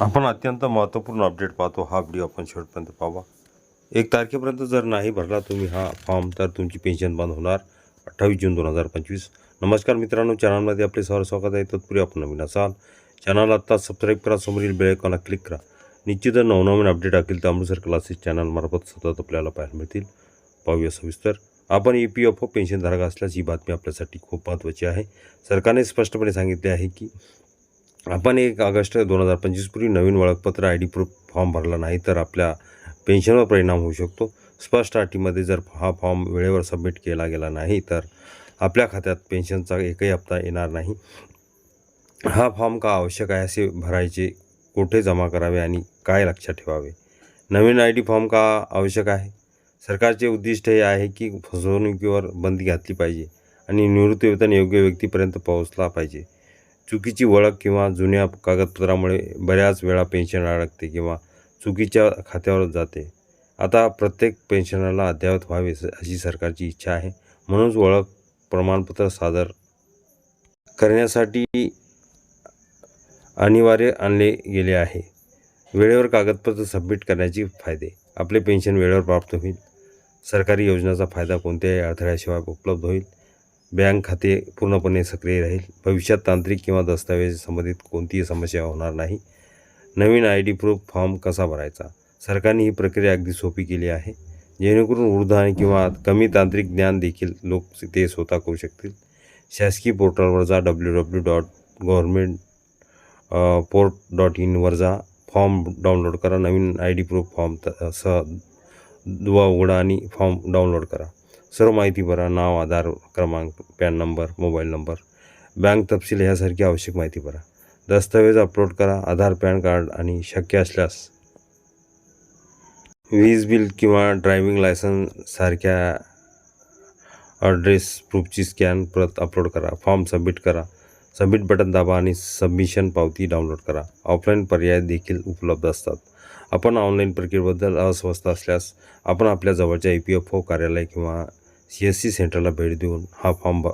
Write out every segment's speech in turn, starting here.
आपण अत्यंत महत्त्वपूर्ण अपडेट पाहतो. हा व्हिडिओ आपण शेवटपर्यंत पाहावा एक तारखेपर्यंत जर नाही भरला तुम्ही हा फॉर्म तर तुमची पेन्शन बंद होणार. अठ्ठावीस जून दोन हजार पंचवीस. नमस्कार मित्रांनो चॅनलमध्ये आपले सर स्वागत आहे. तत्पूर्वी आपण नवीन असाल चॅनल आत्ता सबस्क्राईब करा समोरील बेल क्लिक करा. निश्चित नवनवीन अपडेट असतील तर अमृतसर क्लासेस चॅनलमार्फत सतत आपल्याला पाहायला मिळतील. पाहूया सविस्तर. आपण ई पी एफ ओ पेन्शनधारक असल्यास ही बातमी आपल्यासाठी खूप महत्त्वाची आहे. सरकारने स्पष्टपणे सांगितले आहे की आपण एक ऑगस्ट दोन हजार पंचवीसपूर्वी नवीन ओळखपत्र आय डी प्रूफ फॉर्म भरला नाही तर आपल्या पेन्शनवर परिणाम होऊ शकतो. स्पष्ट अटीमध्ये जर हा फॉर्म वेळेवर सबमिट केला गेला नाही तर आपल्या खात्यात पेन्शनचा एकही हप्ता येणार नाही. हा फॉर्म का आवश्यक आहे असे भरायचे कुठे जमा करावे आणि काय लक्षात ठेवावे? नवीन आय डी फॉर्म का आवश्यक आहे? सरकारचे उद्दिष्ट हे आहे की फसवणुकीवर बंदी घातली पाहिजे आणि निवृत्तीवेतन योग्य व्यक्तीपर्यंत पोहोचला पाहिजे. चुकीची ओळख किंवा जुन्या कागदपत्रामुळे बऱ्याच वेळा पेन्शन अडकते किंवा चुकीच्या खात्यावर जाते. आता प्रत्येक पेन्शनरला अद्ययावत व्हावे अशी सरकारची इच्छा आहे. म्हणूनच ओळख प्रमाणपत्र सादर करण्यासाठी अनिवार्य आणले गेले आहे. वेळेवर कागदपत्र सबमिट करण्याचे फायदे. आपले पेन्शन वेळेवर प्राप्त होईल. सरकारी योजनाचा फायदा कोणत्याही अडथळ्याशिवाय उपलब्ध होईल. बँक खाते पूर्णपणे सक्रिय राहील. भविष्यात तांत्रिक किंवा दस्तावेज संबंधित कोणतीही समस्या होणार नाही. नवीन आय डी प्रूफ फॉर्म कसा भरायचा? सरकारने ही प्रक्रिया अगदी सोपी केली आहे. जेणेकरून वृद्ध आणि किंवा कमी तांत्रिक ज्ञान देखील लोक ते स्वतः करू शकतील. शासकीय पोर्टलवर जा W W dot government port dot इनवर जा. फॉर्म डाउनलोड करा. नवीन आय डी प्रूफ फॉर्म त- सह दुवा उघडा आणि फॉर्म डाउनलोड करा. सर्व माहिती भरा नाव आधार क्रमांक PAN number mobile number. Bank तपशील ह्यासारखी आवश्यक माहिती भरा. दस्तऐवज अपलोड करा आधार पॅन कार्ड आणि शक्य असल्यास. वीज बिल किंवा ड्रायव्हिंग लायसन्ससारख्या अड्रेस ॲड्रेस प्रूफची स्कॅन प्रत अपलोड करा. फॉर्म सबमिट करा. सबमिट बटन दाबा आणि सबमिशन पावती डाउनलोड करा. ऑफलाईन पर्याय देखील उपलब्ध असतात. आपण ऑनलाईन प्रक्रियेबद्दल अस्वस्थ असल्यास आपण आपल्या जवळच्या ई पी एफ ओ कार्यालय किंवा सी एस सी सेंटरला भेट देऊन हा फॉर्म ब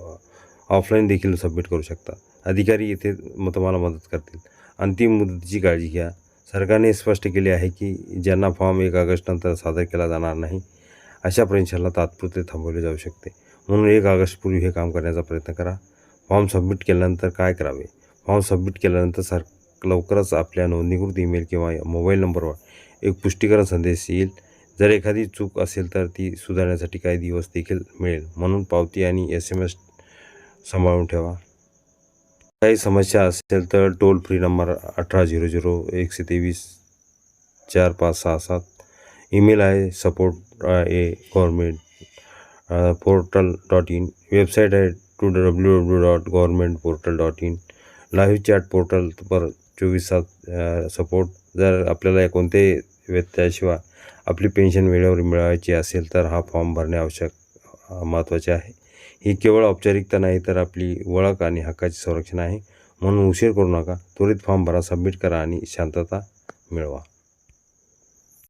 ऑफलाईन देखील सबमिट करू शकता. अधिकारी येथे मग तुम्हाला मदत करतील. अंतिम मुदतीची काळजी घ्या. सरकारने स्पष्ट केले आहे की ज्यांना फॉर्म एक ऑगस्टनंतर सादर केला जाणार नाही अशा परीक्षांना तात्पुरते थांबवले जाऊ शकते. म्हणून एक ऑगस्टपूर्वी हे काम करण्याचा प्रयत्न करा. फॉर्म सबमिट केल्यानंतर काय करावे? फॉर्म सबमिट केल्यानंतर सर लवकरच आपल्या नोंदणीकृत ईमेल किंवा मोबाईल नंबरवर एक पुष्टीकरण संदेश येईल. जर एखादी चूक असेल तर ती सुधारण्यासाठी काही दिवस देखील मिळेल. म्हणून पावती आणि एस एम एस सांभाळून ठेवा. काही समस्या असेल तर टोल फ्री नंबर अठरा झिरो झिरो एकशे तेवीस चार पाच सहा सात. ईमेल आहे support a government portal dot in website आहे two W W dot government portal dot in live chat portal पर चोवीस सात सपोर्ट जर आपल्याला कोणते कोणत्याही व्यत्ययाशिवाय आपली पेन्शन वेळेवर मिळवायची असेल तर हा फॉर्म भरणे आवश्यक महत्त्वाचे आहे. ही केवळ औपचारिकता नाही तर आपली ओळख आणि हक्काचे संरक्षण आहे. म्हणून उशीर करू नका. त्वरित फॉर्म भरा सबमिट करा आणि शांतता मिळवा.